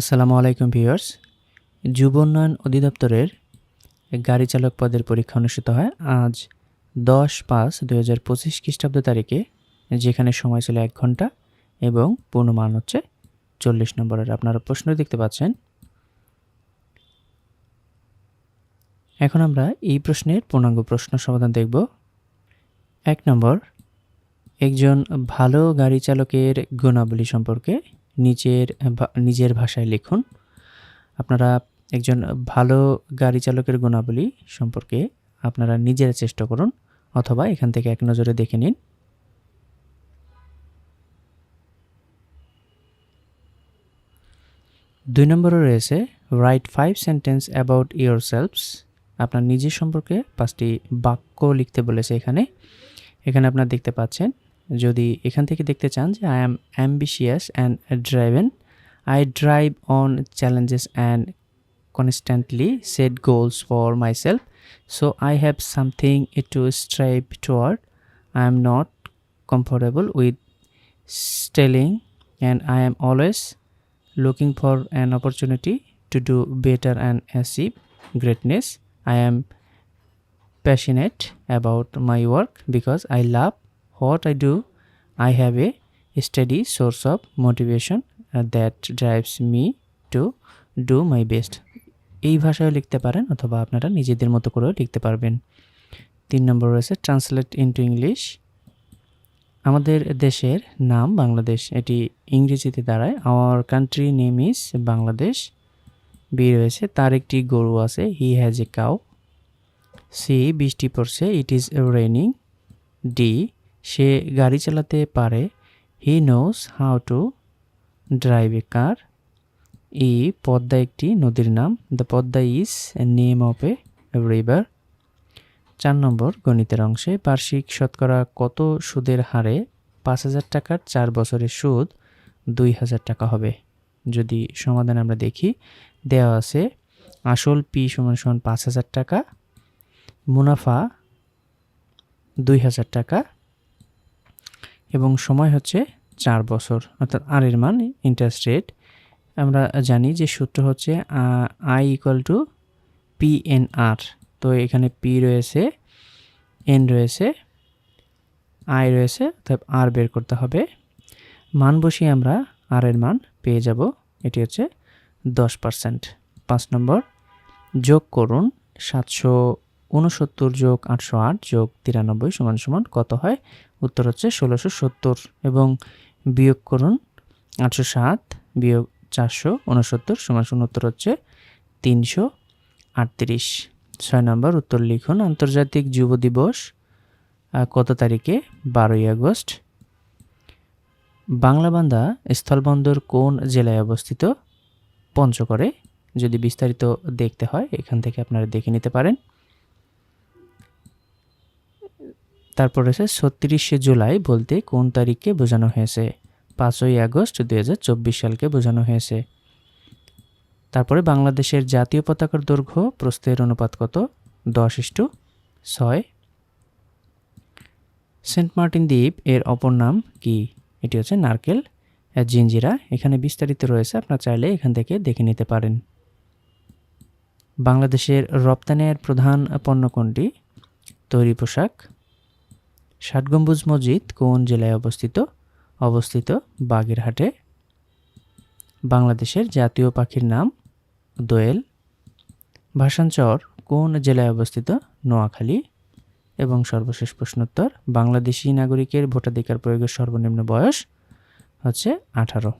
আসসালামু আলাইকুম ভিউয়ার্স। যুব উন্নয়ন অধিদপ্তরের গাড়ি চালক পদের পরীক্ষা অনুষ্ঠিত হয় আজ দশ পাঁচ দুই হাজার পঁচিশ খ্রিস্টাব্দ তারিখে, যেখানে সময় ছিল এক ঘণ্টা এবং পূর্ণমান হচ্ছে চল্লিশ নম্বরের। আপনারা প্রশ্ন দেখতে পাচ্ছেন। এখন আমরা এই প্রশ্নের পূর্ণাঙ্গ প্রশ্ন সমাধান দেখব। এক নম্বর, একজন ভালো গাড়ি চালকের গুণাবলী সম্পর্কে নিচের ভা- নিজের ভাষায় লিখুন। আপনারা একজন ভালো গাড়ি চালকের গুণাবলী সম্পর্কে আপনারা নিজেরা চেষ্টা করুন, অথবা এখান থেকে এক নজরে দেখে নিন। দুই নম্বরে রয়েছে right five sentence about your selves আপনার নিজের সম্পর্কে পাঁচটি বাক্য লিখতে বলেছে এখানে। এখানে আপনার দেখতে পাচ্ছেন যদি এখান থেকে দেখতে চান যে I am ambitious and driven I drive on challenges and constantly set goals for myself so I have something to strive toward I am not comfortable with telling and i am always looking for an opportunity to do better and achieve greatness i am passionate about my work because i love what i do i have a steady source of motivation uh, that drives me to do my best. এই ভাষায় লিখতে পারেন অথবা আপনারা নিজেদের মতো করেও লিখতে পারবেন। তিন নম্বর রয়েছে ট্রান্সলেট ইনটু ইংলিশ আমাদের দেশের নাম বাংলাদেশ এটি ইংরেজিতে দাঁড়ায়। Our country name is Bangladesh B রয়েছে তার একটি গরু আছে he has a cow C বৃষ্টি পড়ছে ইট ইজ রেনিং ডি সে গাড়ি চালাতে পারে। He knows how to drive a car ই পদ্মা একটি নদীর নাম। The Padma is name of a river চার নম্বর গণিতের অংশে বার্ষিক শতকরা কত সুদের হারে পাঁচ হাজার টাকার চার বছরের সুদ দুই হাজার টাকা হবে? যদি সমাধান আমরা দেখি, দেওয়া আছে আসল পি সমান সমান পাঁচ হাজার টাকা, মুনাফা দুই হাজার টাকা এবং সময় হচ্ছে চার বছর, অর্থাৎ আর এর মান ইন্টারেস্ট রেট আমরা জানি যে সূত্র হচ্ছে I equal to P N R তো এখানে পি রয়েছে এন রয়েছে আই রয়েছে, অর্থাৎ আর বের করতে হবে। মান বসিয়ে আমরা আর এর মান পেয়ে যাব। এটি হচ্ছে দশ পার্সেন্ট। পাঁচ নম্বর, যোগ করুন সাতশো উনসত্তর যোগ আটশো আট যোগ তিরানব্বই সমান সমান কত হয়? উত্তর হচ্ছে ষোলোশো সত্তর এবং বিয়োগ করুন আটশো সাত, বিয়োগ চারশো উনসত্তর সমান সমান উত্তর হচ্ছে তিনশো আটত্রিশ। ছয় নম্বর উত্তর লিখুন, আন্তর্জাতিক যুব দিবস কত তারিখে? বারোই আগস্ট। বাংলাবান্ধা স্থলবন্দর কোন জেলায় অবস্থিত? পঞ্চগড়ে। যদি বিস্তারিত দেখতে হয়, এখান থেকে আপনারা দেখে নিতে পারেন। তারপর রয়েছে ছত্রিশে জুলাই বলতে কোন তারিখকে বোঝানো হয়েছে? পাঁচই আগস্ট দুই হাজার চব্বিশ সালকে বোঝানো হয়েছে। তারপরে বাংলাদেশের জাতীয় পতাকার দৈর্ঘ্য প্রস্থের অনুপাত কত? দশ ইস্টু ছয়। সেন্ট মার্টিন দ্বীপ এর অপর নাম কি? এটি হচ্ছে নারকেল। জিঞ্জিরা এখানে বিস্তারিত রয়েছে, আপনার চাইলে এখান থেকে দেখে নিতে পারেন। বাংলাদেশের রপ্তানির প্রধান পণ্য কোনটি? তৈরি পোশাক ষাট গম্বুজ মসজিদ কোন জেলায় অবস্থিত? অবস্থিত বাগেরহাটে। বাংলাদেশের জাতীয় পাখির নাম দোয়েল। ভাষাঞ্চর কোন জেলায় অবস্থিত? নোয়াখালী। এবং সর্বশেষ প্রশ্নোত্তর, বাংলাদেশি নাগরিকের ভোটাধিকার প্রয়োগের সর্বনিম্ন বয়স হচ্ছে আঠারো।